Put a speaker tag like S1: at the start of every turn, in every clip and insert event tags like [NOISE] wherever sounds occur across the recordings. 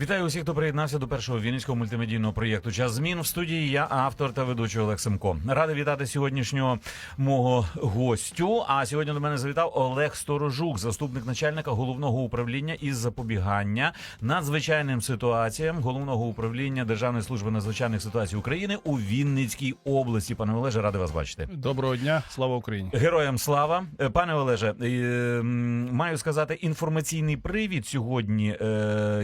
S1: Вітаю усіх, хто приєднався до першого вінницького мультимедійного проєкту Час змін в студії. Я автор та ведучий Олег Семко. Радий вітати сьогоднішнього мого гостю. А сьогодні до мене завітав Олег Сторожук, заступник начальника головного управління із запобігання надзвичайним ситуаціям головного управління Державної служби надзвичайних ситуацій України у Вінницькій області. Пане Олеже, радий вас бачити.
S2: Доброго дня, слава Україні.
S1: Героям слава, Е, пане Олеже. е, Маю сказати інформаційний привід сьогодні, е,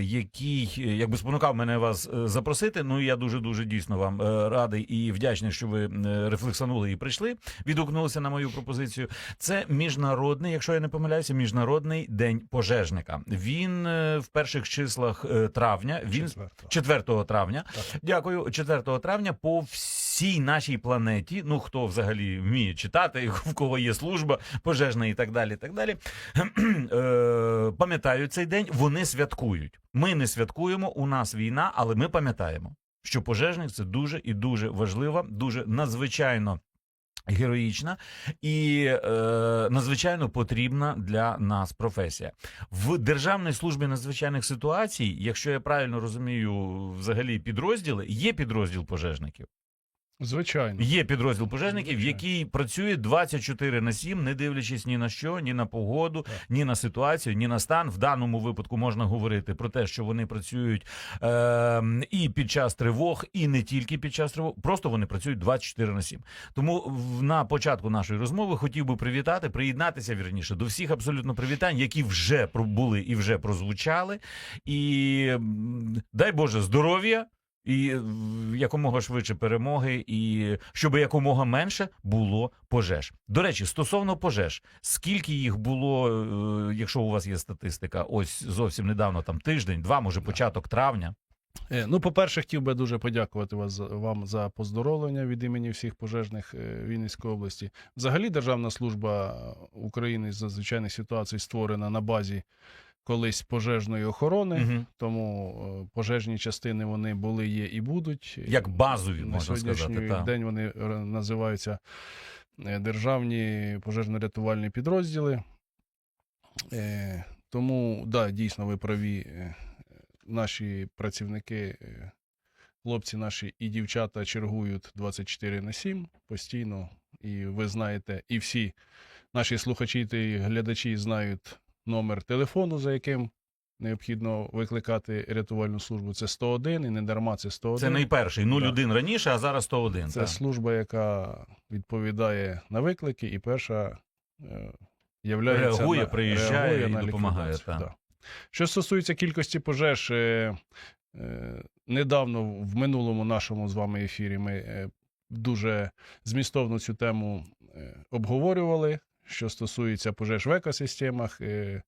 S1: який е, якби спонукав мене вас е, запросити. Ну я дуже дуже дійсно вам е, радий і вдячний, що ви рефлексанули і прийшли. Відгукнулися на мою пропозицію. Це міжнародний, якщо я не помиляюся, міжнародний день пожежника. Він в перших числах травня. Він
S2: Четвертого.
S1: 4 травня.
S2: Так.
S1: Дякую. 4 травня по всій нашій планеті. Ну хто взагалі вміє читати, [LAUGHS] в кого є служба пожежна і так далі. так далі. [CLEARS THROAT] е, Пам'ятають цей день. Вони святкують. Ми не святкуємо. У нас війна, але ми пам'ятаємо, що пожежник це дуже і дуже важлива, дуже надзвичайно. Героїчна і е, надзвичайно потрібна для нас професія в Державній службі надзвичайних ситуацій. Якщо я правильно розумію, взагалі підрозділи є підрозділ пожежників.
S2: Звичайно.
S1: Є підрозділ пожежників,
S2: Звичайно.
S1: який працює 24 на 7, не дивлячись ні на що, ні на погоду,
S2: Так.
S1: ні на ситуацію, ні на стан. В даному випадку можна говорити про те, що вони працюють е, і під час тривог, і не тільки під час тривог. Просто вони працюють 24 на 7. Тому на початку нашої розмови хотів би привітати, приєднатися вірніше до всіх абсолютно привітань, які вже про- були і вже прозвучали. І дай Боже здоров'я. І якомога швидше перемоги, і щоб якомога менше було пожеж. До речі, стосовно пожеж, скільки їх було, е, якщо у вас є статистика, ось зовсім недавно, там тиждень, два, може, початок травня.
S2: Е, Ну, по-перше, хотів би дуже подякувати вас вам за поздоровлення від імені всіх пожежних е, Вінницької області. Взагалі, Державна служба України з надзвичайних ситуацій створена на базі колись пожежної охорони.
S1: Угу.
S2: Тому е, пожежні частини вони були, є і будуть.
S1: Як базові,
S2: на
S1: можна
S2: сьогоднішній
S1: сказати. Так.
S2: день вони називаються е, державні пожежно-рятувальні підрозділи. Е, Тому, да, дійсно, ви праві. Наші працівники, хлопці наші і дівчата чергують 24 на 7 постійно. І ви знаєте, і всі наші слухачі та глядачі знають номер телефону, за яким необхідно викликати рятувальну службу. Це 101, і не дарма це 101.
S1: Це найперший 0,1 раніше, а зараз 101.
S2: Це
S1: так.
S2: служба, яка відповідає на виклики, і перша е, являється
S1: Реагує,
S2: на,
S1: приїжджає
S2: реагує
S1: і
S2: на
S1: допомагає, так.
S2: Да. Що стосується кількості пожеж, е, е, недавно в минулому нашому з вами ефірі ми е, дуже змістовно цю тему е, обговорювали. Що стосується пожеж в екосистемах, е,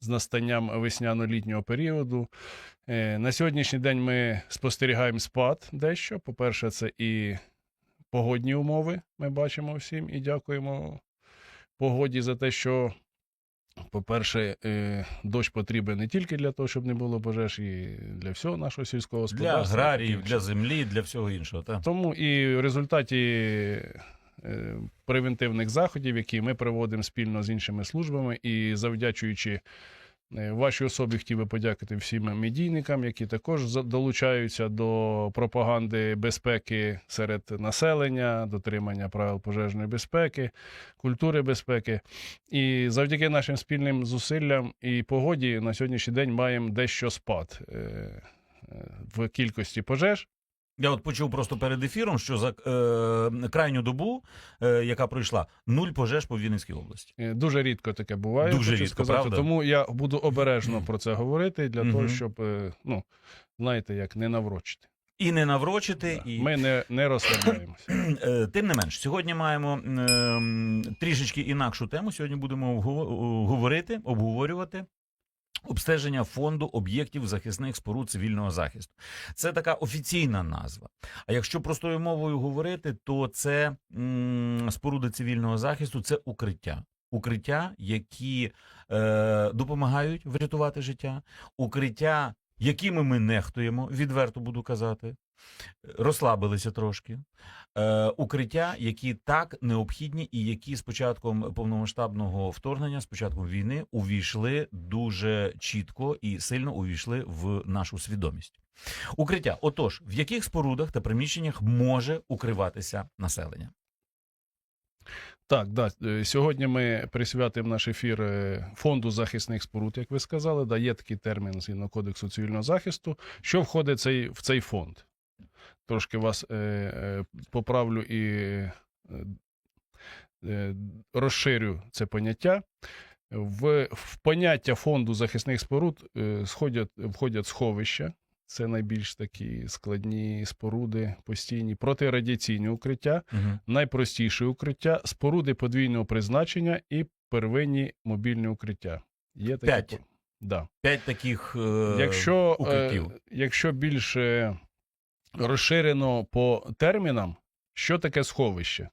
S2: з настанням весняно-літнього періоду. Е, На сьогоднішній день ми спостерігаємо спад дещо. По-перше, це і погодні умови. Ми бачимо всім і дякуємо погоді за те, що, по-перше, е, дощ потрібен не тільки для того, щоб не було пожеж, і для всього нашого сільського
S1: Для аграріїв, для землі, для всього іншого. Так.
S2: тому і в результаті превентивних заходів, які ми проводимо спільно з іншими службами, і завдячуючи е, вашій особі, хотів би подякувати всім медійникам, які також долучаються до пропаганди безпеки серед населення, дотримання правил пожежної безпеки, культури безпеки. І завдяки нашим спільним зусиллям і погоді на сьогоднішній день маємо дещо спад е, е, в кількості пожеж.
S1: Я от почув просто перед ефіром, що за е, крайню добу, е, яка пройшла, нуль пожеж по Вінницькій області.
S2: Е, Дуже рідко таке буває.
S1: Дуже
S2: хочу
S1: рідко,
S2: сказати.
S1: правда?
S2: Тому я буду обережно про це говорити для
S1: Мгм.
S2: того, щоб е, ну знаєте, як не наврочити.
S1: І не наврочити,
S2: Да.
S1: і
S2: Ми не, не розслабляємося. [CLEARS THROAT]
S1: Е, Тим не менш, сьогодні маємо ем, трішечки інакшу тему. Сьогодні будемо говорити, обговорювати. Обстеження фонду об'єктів захисних споруд цивільного захисту. Це така офіційна назва. А якщо простою мовою говорити, то це споруди цивільного захисту це укриття. Укриття, які е, допомагають врятувати життя, укриття, якими ми нехтуємо, відверто буду казати. Розслабилися трошки. Е, укриття, які так необхідні, і які з початком повномасштабного вторгнення, з початком війни, увійшли дуже чітко і сильно увійшли в нашу свідомість. Укриття. Отож, в яких спорудах та приміщеннях може укриватися населення?
S2: Так, да. е, Сьогодні ми присвятимо наш ефір е, фонду захисних споруд, як ви сказали. Да, є такий термін згідно кодексу цивільного захисту. Що входить цей, в цей фонд? Трошки вас е, е, поправлю і е, е, розширю це поняття. В, в поняття фонду захисних споруд е, сходять, входять сховища. Це найбільш такі складні споруди, постійні протирадіаційні укриття
S1: Угу.
S2: найпростіше укриття, споруди подвійного призначення і первинні мобільні укриття. Є такі
S1: П'ять.
S2: Да.
S1: П'ять таких е,
S2: Якщо, е, якщо більш е, розширено по термінам, що таке сховище?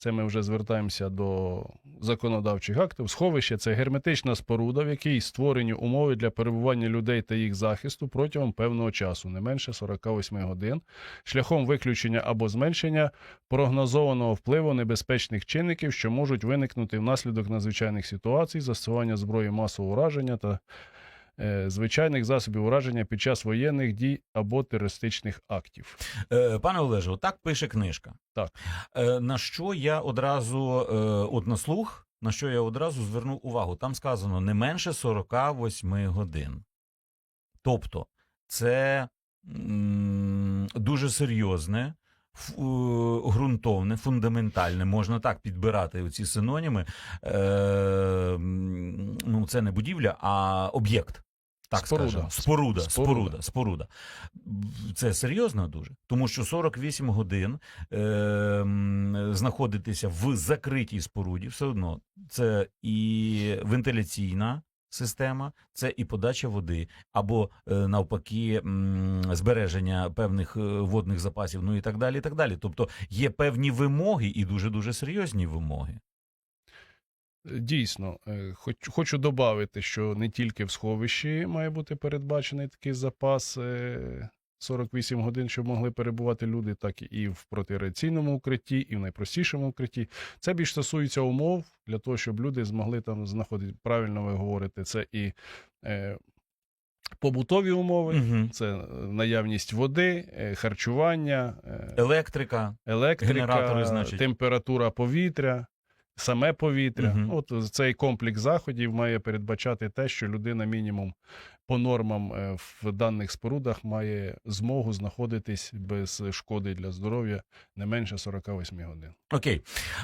S2: Це ми вже звертаємося до законодавчих актів. Сховище це герметична споруда, в якій створені умови для перебування людей та їх захисту протягом певного часу, не менше 48 годин, шляхом виключення або зменшення прогнозованого впливу небезпечних чинників, що можуть виникнути внаслідок надзвичайних ситуацій, застосування зброї масового ураження та звичайних засобів ураження під час воєнних дій або терористичних актів.
S1: Е, Пане Олеже, так пише книжка.
S2: Так.
S1: Е, На що я одразу, е, от на слух, на що я одразу звернув увагу? Там сказано не менше 48 годин. Тобто, це дуже серйозне, е, ґрунтовне, фундаментальне, можна так підбирати оці синоніми. Е, ну, це не будівля, а об'єкт. Так
S2: Споруда.
S1: скажемо. Споруда,
S2: Споруда.
S1: споруда, споруда. Це серйозно дуже, тому що 48 годин е, знаходитися в закритій споруді, все одно це і вентиляційна система, це і подача води, або е, навпаки м, збереження певних е, водних запасів, ну і так далі. і так далі. Тобто є певні вимоги і дуже дуже серйозні вимоги.
S2: Дійсно, е, хоч, хочу додати, що не тільки в сховищі має бути передбачений такий запас е, 48 годин, щоб могли перебувати люди, так і в протирадіаційному укритті, і в найпростішому укритті. Це більш стосується умов для того, щоб люди змогли там знаходити, правильно ви говорите, це і е, побутові умови,
S1: Угу.
S2: це е, наявність води, е, харчування, е,
S1: Електрика.
S2: електрика,
S1: Генератори, значить.
S2: температура повітря, саме повітря.
S1: Мгм.
S2: От цей комплекс заходів має передбачати те, що людина мінімум по нормам е, в даних спорудах має змогу знаходитись без шкоди для здоров'я не менше 48 годин.
S1: Окей.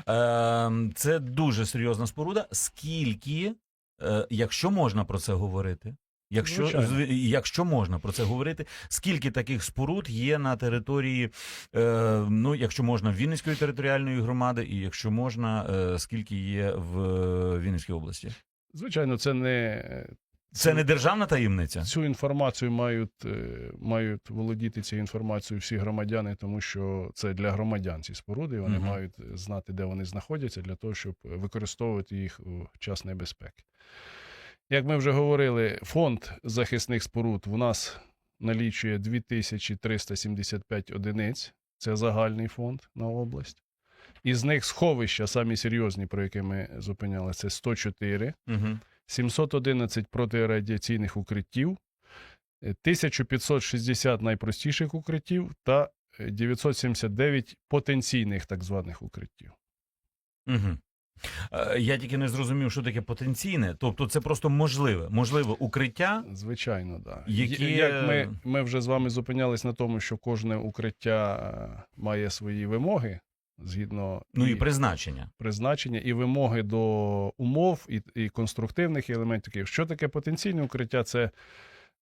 S1: Е, це дуже серйозна споруда. Скільки, е, якщо можна про це говорити, якщо,
S2: Звичайно.
S1: якщо можна про це говорити, скільки таких споруд є на території, е, ну, якщо можна, Вінницької територіальної громади, і якщо можна, е, скільки є в е, Вінницькій області?
S2: Звичайно, це не
S1: Це не державна таємниця?
S2: цю інформацію мають, е, мають володіти цією інформацією всі громадяни, тому що це для громадян ці споруди. Вони
S1: Мгм.
S2: мають знати, де вони знаходяться, для того, щоб використовувати їх у час небезпеки. Як ми вже говорили, фонд захисних споруд у нас налічує 2375 одиниць. Це загальний фонд на область. Із них сховища, самі серйозні, про які ми зупинялися, це 104.
S1: Угу.
S2: 711 протирадіаційних укриттів, е, 1560 найпростіших укриттів та е, 979 потенційних так званих укриттів.
S1: Угу. Я тільки не зрозумів, що таке потенційне. Тобто, це просто можливе, можливе укриття.
S2: Звичайно, да.
S1: Які-
S2: Як ми, ми вже з вами зупинялись на тому, що кожне укриття е, має свої вимоги згідно
S1: Ну і призначення.
S2: призначення, і вимоги до умов, і, і конструктивних елементів. Що таке потенційне укриття? Це,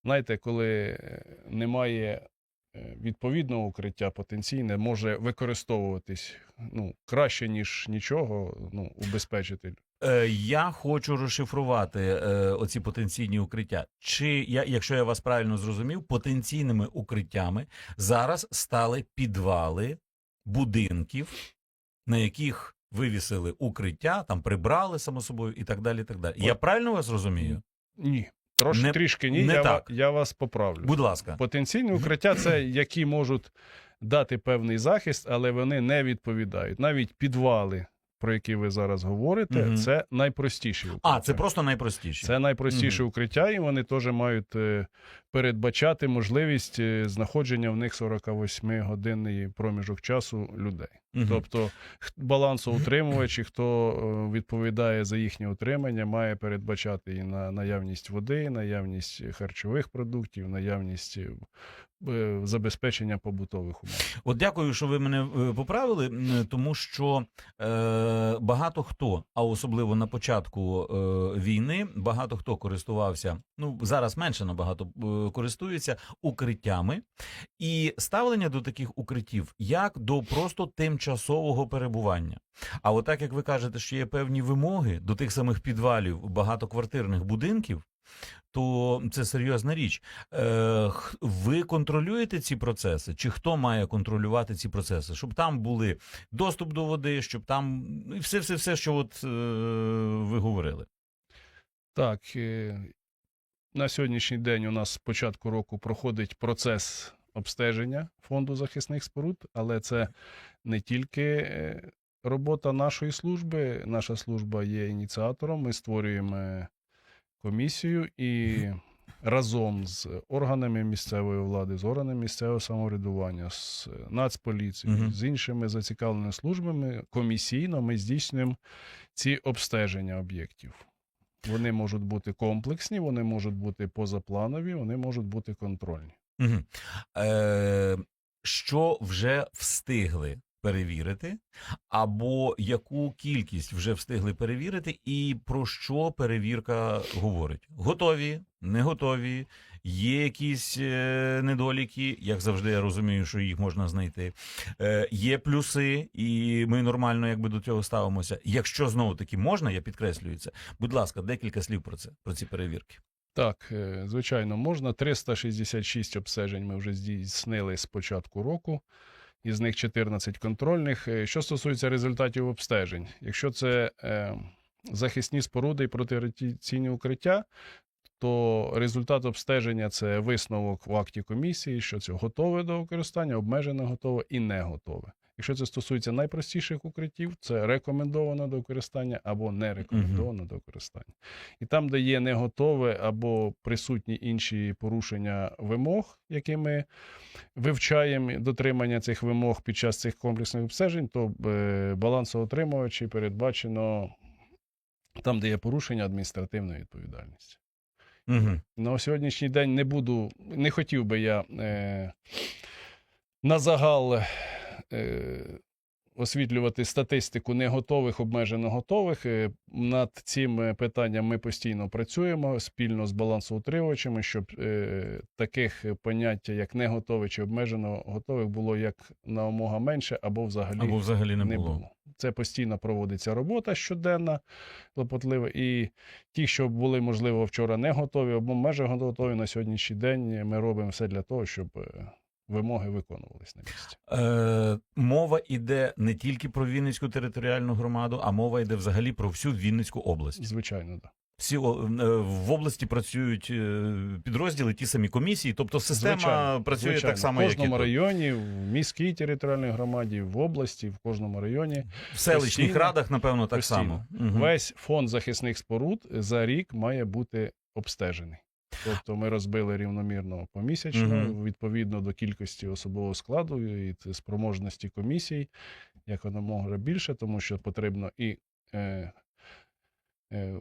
S2: знаєте, коли е, немає е, відповідного укриття, потенційне може використовуватись ну, краще, ніж нічого, ну, убезпечити.
S1: Е, я хочу розшифрувати е, оці потенційні укриття. Чи я, якщо я вас правильно зрозумів, потенційними укриттями зараз стали підвали будинків, на яких вивісили укриття, там прибрали само собою і так далі. І так далі. Я правильно вас розумію?
S2: Ні. Трош,
S1: Не-
S2: трішки ні,
S1: не
S2: я,
S1: так.
S2: я вас поправлю.
S1: Будь ласка.
S2: Потенційні укриття це які можуть дати певний захист, але вони не відповідають. Навіть підвали, про які ви зараз говорите,
S1: Мгм.
S2: це найпростіші укриття.
S1: А, це просто найпростіше.
S2: Це найпростіше укриття, і вони теж мають е, передбачати можливість е, знаходження в них 48-годинний проміжок часу людей.
S1: Мгм.
S2: Тобто балансоутримувачі, хто е, відповідає за їхнє утримання, має передбачати і на наявність води, наявність харчових продуктів, наявність е, е, забезпечення побутових умов.
S1: От дякую, що ви мене поправили, тому що е, багато хто, а особливо на початку е, війни, багато хто користувався. Ну зараз менше набагато е, користуються укриттями, і ставлення до таких укриттів як до просто тимчасового перебування. А от як ви кажете, що є певні вимоги до тих самих підвалів багатоквартирних будинків. То це серйозна річ. Е, ви контролюєте ці процеси? Чи хто має контролювати ці процеси? Щоб там були доступ до води, щоб там ну, і все, все, все, що от е, ви говорили.
S2: Так, е, на сьогоднішній день у нас з початку року проходить процес обстеження фонду захисних споруд, але це не тільки е, робота нашої служби. Наша служба є ініціатором. Ми створюємо комісію і разом з органами місцевої влади, з органами місцевого самоврядування, з Нацполіцією,
S1: Мгм.
S2: з іншими зацікавленими службами комісійно ми здійснюємо ці обстеження об'єктів. Вони можуть бути комплексні, вони можуть бути позапланові, вони можуть бути контрольні.
S1: Угу. Е, що вже встигли перевірити, або яку кількість вже встигли перевірити, і про що перевірка говорить? Готові, не готові, є якісь е, недоліки, як завжди, я розумію, що їх можна знайти. Е, є плюси, і ми нормально якби до цього ставимося. Якщо знову таки можна, я підкреслюю це. Будь ласка, декілька слів про це, про ці перевірки.
S2: Так, е, звичайно, можна. 366 обстежень ми вже здійснили з початку року, із них 14 контрольних. Е, Що стосується результатів обстежень, якщо це е, захисні споруди і протирадіаційні укриття, то результат обстеження це висновок в акті комісії, що це готове до використання, обмежено готове і не готове. Якщо це стосується найпростіших укриттів, це рекомендовано до використання або не рекомендовано до використання. І там, де є не готове або присутні інші порушення вимог, які ми вивчаємо дотримання цих вимог під час цих комплексних обстежень, то е, балансоутримувачі передбачено там, де є порушення адміністративної відповідальності.
S1: Угу.
S2: На сьогоднішній день не буду, не хотів би я е, на загал освітлювати статистику неготових, обмежено готових. Е, Над цим е, питанням ми постійно працюємо спільно з балансоутримувачами, щоб е, таких поняття, як не готове чи обмежено готових, було як наомога менше або взагалі
S1: Або взагалі не,
S2: не
S1: було.
S2: було. Це постійно проводиться робота щоденна, клопотлива. І ті, що були, можливо, вчора не готові, або майже готові на сьогоднішній день, ми робимо все для того, щоб е, вимоги виконувались на місці.
S1: Е, мова йде не тільки про Вінницьку територіальну громаду, а мова йде взагалі про всю Вінницьку область.
S2: Звичайно, так.
S1: Всі е, в області працюють е, підрозділи, ті самі комісії, тобто система
S2: Звичайно,
S1: працює
S2: звичайно.
S1: так само,
S2: в
S1: як і
S2: кожному
S1: тут.
S2: районі, в міській територіальній громаді, в області, в кожному районі.
S1: в селищних
S2: постійно-
S1: радах, напевно, так
S2: постійно.
S1: само. Мгм.
S2: Весь фонд захисних споруд за рік має бути обстежений. Тобто ми розбили рівномірно помісячно,
S1: Мгм.
S2: відповідно до кількості особового складу і спроможності комісій, як воно може більше, тому що потрібно і е,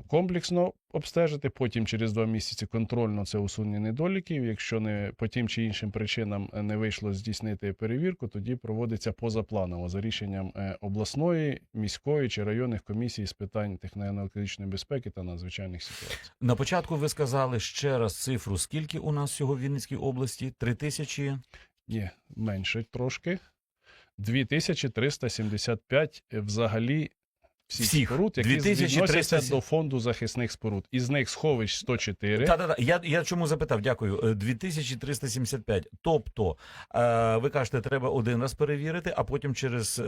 S2: комплексно обстежити, потім через два місяці контрольно це усунення недоліків. Якщо не по тим чи іншим причинам е, не вийшло здійснити перевірку, тоді проводиться позапланово за рішенням е, обласної, міської чи районних комісій з питань техногенно-екологічної безпеки та надзвичайних ситуацій.
S1: На початку ви сказали ще раз цифру, скільки у нас всього в Вінницькій області? Три тисячі.
S2: Ні, менше трошки. 2375 взагалі всіх,
S1: Всіх.
S2: споруд, які
S1: 2300
S2: відносяться до фонду захисних споруд. Із них сховищ 104.
S1: Та, та, та. Я, я чому запитав, дякую. Е, 2375. Тобто, е, ви кажете, треба один раз перевірити, а потім через е,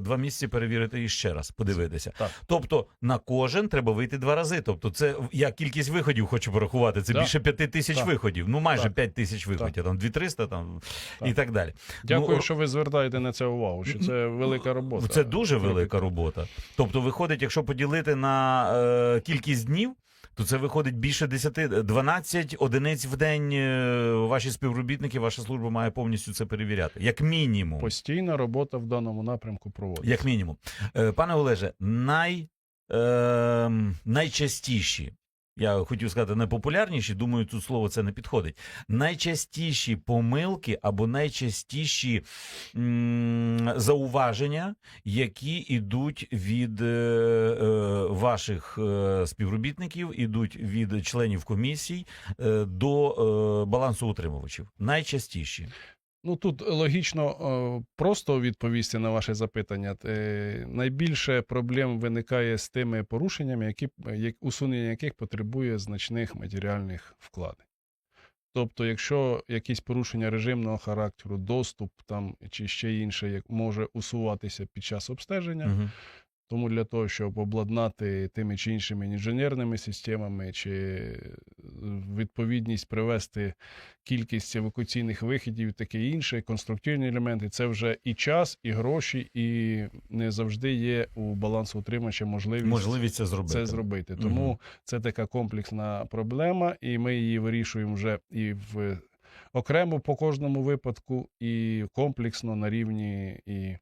S1: два місяці перевірити іще раз, подивитися.
S2: Так.
S1: Тобто на кожен треба вийти два рази. Тобто, це я кількість виходів хочу порахувати. Це
S2: Так.
S1: більше п'яти тисяч
S2: Так.
S1: виходів. Ну майже
S2: Так.
S1: п'ять тисяч виходів, там 2300 там
S2: Так.
S1: і так далі.
S2: Дякую,
S1: Ну,
S2: що ви звертаєте на це увагу. Що це велика робота.
S1: Це дуже велика робота. Тобто, виходить, якщо поділити на е, кількість днів, то це виходить більше 10, 12 одиниць в день. е, Ваші співробітники, ваша служба має повністю це перевіряти. Як мінімум.
S2: Постійна робота в даному напрямку проводиться.
S1: Як мінімум. Е, Пане Олеже, най, е, найчастіші. Я хотів сказати найпопулярніші, думаю, тут слово це не підходить. Найчастіші помилки або найчастіші м, зауваження, які йдуть від е, е, ваших е, співробітників, ідуть від членів комісій е, до е, балансоутримувачів. Найчастіші.
S2: Ну тут логічно е, просто відповісти на ваше запитання. Е, Найбільше проблем виникає з тими порушеннями, які усунення яких потребує значних матеріальних вкладень. Тобто, якщо якісь порушення режимного характеру, доступ там чи ще інше як може усуватися під час обстеження,
S1: Угу.
S2: Тому для того, щоб обладнати тими чи іншими інженерними системами, чи е, відповідність привести кількість евакуаційних вихідів, і таке інше, конструктивні елементи, це вже і час, і гроші, і не завжди є у балансоутримача можливість,
S1: Можливість це зробити.
S2: це зробити. Тому це така комплексна проблема, і ми її вирішуємо вже і в окремо по кожному випадку, і комплексно на рівні і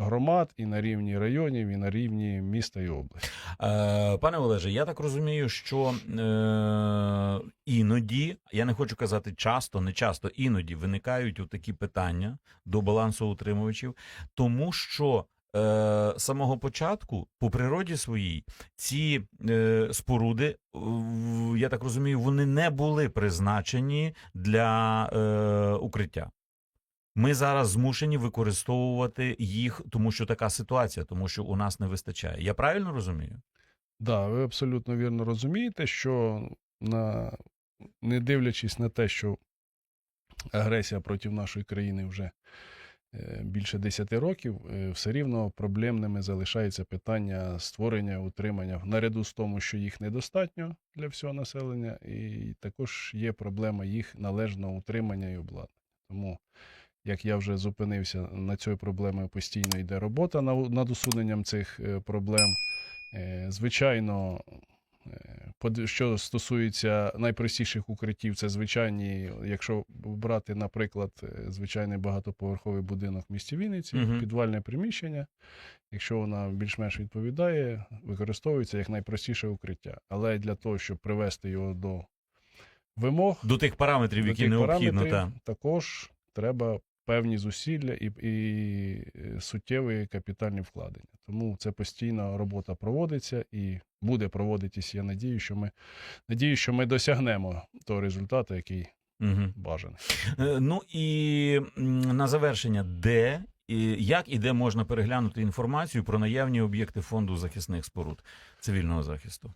S2: громад, і на рівні районів, і на рівні міста і області.
S1: Е, Пане Олеже, я так розумію, що е, іноді, я не хочу казати часто, не часто, іноді виникають такі питання до балансоутримувачів, тому що е, самого початку, по природі своїй, ці е, споруди, я так розумію, вони не були призначені для е, укриття. Ми зараз змушені використовувати їх, тому що така ситуація, тому що у нас не вистачає. Я правильно розумію?
S2: Да, ви абсолютно вірно розумієте, що на, не дивлячись на те, що агресія проти нашої країни вже е, більше 10 років, е, все рівно проблемними залишається питання створення, утримання, наряду з тому, що їх недостатньо для всього населення, і також є проблема їх належного утримання і обладнання. Тому, як я вже зупинився, на цій проблемі постійно йде робота над усуненням цих е, проблем. Е, Звичайно, е, що стосується найпростіших укриттів, це звичайні, якщо брати, наприклад, звичайний багатоповерховий будинок в місті Вінниці,
S1: Мгм.
S2: підвальне приміщення, якщо вона більш-менш відповідає, використовується як найпростіше укриття. Але для того, щоб привести його до вимог,
S1: До тих параметрів,
S2: до
S1: які
S2: тих
S1: необхідно,
S2: параметрів,
S1: та
S2: також треба певні зусилля і, і е, суттєві капітальні вкладення. Тому це постійно робота проводиться і буде проводитись. Я надію, що ми надію, що ми досягнемо того результату, який
S1: угу.
S2: бажаний.
S1: ну і на завершення, де і як і де можна переглянути інформацію про наявні об'єкти фонду захисних споруд цивільного захисту.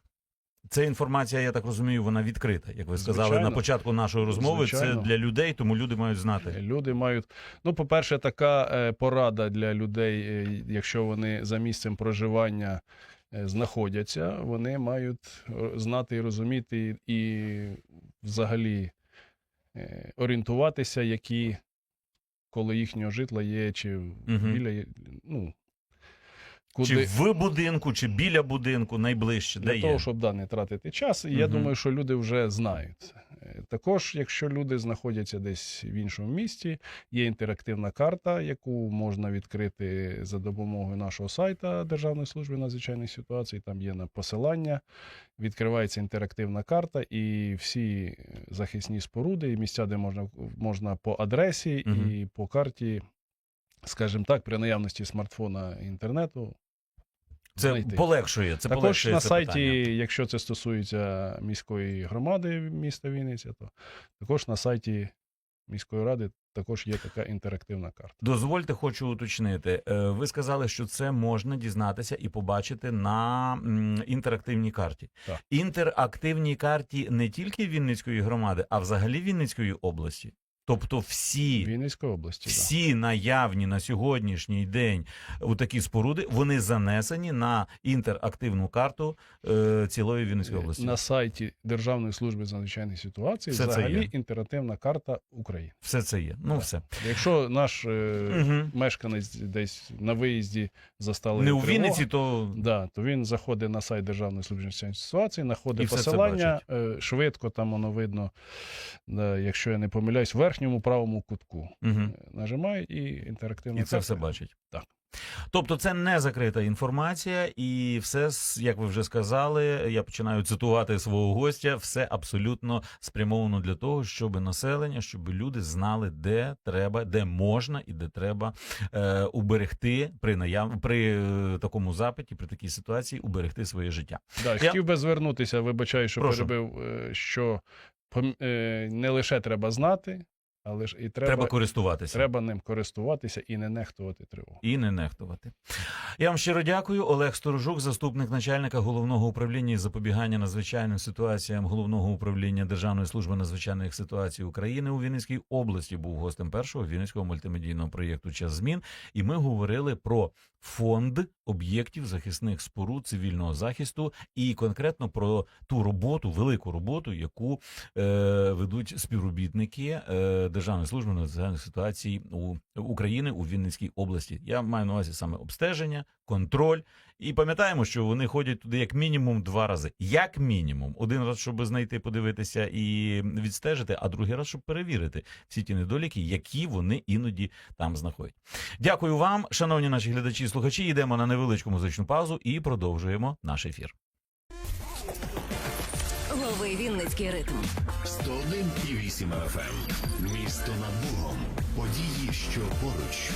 S1: Це інформація, я так розумію, вона відкрита. Як ви сказали
S2: Звичайно.
S1: на початку нашої розмови,
S2: Звичайно.
S1: це для людей, тому люди мають знати.
S2: Люди мають, ну, по-перше, така е, порада для людей, е, якщо вони за місцем проживання е, знаходяться, вони мають знати і розуміти і взагалі орієнтуватися, які коло їхнього житла є, чи
S1: Мгм.
S2: біля, є- ну,
S1: Чи в будинку, чи біля будинку, найближче,
S2: Для
S1: де
S2: того,
S1: є.
S2: щоб да, не тратити час, і я
S1: Мгм.
S2: думаю, що люди вже знають. Е, Також, якщо люди знаходяться десь в іншому місті, є інтерактивна карта, яку можна відкрити за допомогою нашого сайта Державної служби надзвичайних ситуацій. Там є на посилання, відкривається інтерактивна карта, і всі захисні споруди, і місця, де можна, можна по адресі
S1: Мгм.
S2: і по карті, скажімо так, при наявності смартфона інтернету.
S1: Це
S2: знайти.
S1: полегшує. Це
S2: Також
S1: полегшує
S2: на
S1: це
S2: сайті,
S1: питання.
S2: якщо це стосується міської громади міста Вінниця, то також на сайті міської ради також є така інтерактивна карта.
S1: Дозвольте, хочу уточнити. Е, Ви сказали, що це можна дізнатися і побачити на інтерактивній карті.
S2: Так.
S1: Інтерактивній карті не тільки Вінницької громади, а взагалі Вінницької області. Тобто всі,
S2: Вінницької області. да.
S1: наявні на сьогоднішній день у такі споруди вони занесені на інтерактивну карту е, цілої Вінницької області.
S2: На сайті Державної служби з надзвичайних ситуацій
S1: Все це
S2: взагалі
S1: є.
S2: інтерактивна карта України.
S1: Все це є. Ну
S2: Так.
S1: все.
S2: Якщо наш е,
S1: Угу.
S2: мешканець десь на виїзді застали
S1: Не у
S2: тривогу,
S1: Вінниці, то
S2: Да, то він заходить на сайт Державної служби з надзвичайних ситуацій, знаходить посилання, е, швидко там воно видно, да, якщо я не помиляюсь, в верхньому правому кутку.
S1: угу.
S2: Е, Нажимає і інтерактивна
S1: І це
S2: карта.
S1: все бачить.
S2: Так.
S1: Тобто це не закрита інформація, і все, як ви вже сказали, я починаю цитувати свого гостя, все абсолютно спрямовано для того, щоб населення, щоб люди знали, де треба, де можна і де треба е, уберегти при наяв при е, такому запиті, при такій ситуації, уберегти своє життя.
S2: Да,
S1: Я-
S2: Хотів би звернутися, вибачаю, що
S1: Прошу.
S2: перебив, е, що е, не лише треба знати, але ж і
S1: Треба,
S2: треба,
S1: користуватися.
S2: треба ним користуватися і не нехтувати тривогу.
S1: І не нехтувати. Я вам щиро дякую. Олег Сторожук, заступник начальника головного управління із запобігання надзвичайним ситуаціям головного управління Державної служби надзвичайних ситуацій України у Вінницькій області, був гостем першого вінницького мультимедійного проєкту Час змін. І ми говорили про фонд об'єктів захисних споруд цивільного захисту і конкретно про ту роботу, велику роботу, яку е, ведуть співробітники е, Державної служби надзвичайних ситуацій у України у Вінницькій області. Я маю на увазі саме обстеження, контроль. І пам'ятаємо, що вони ходять туди як мінімум два рази. Як мінімум, один раз, щоб знайти, подивитися і відстежити, а другий раз, щоб перевірити всі ті недоліки, які вони іноді там знаходять. Дякую вам, шановні наші глядачі і слухачі. Йдемо на невеличку музичну паузу і продовжуємо наш ефір.
S3: Лови Вінницький ритм.
S4: 101,8 FM. Місто над Богом. Події, що поруч.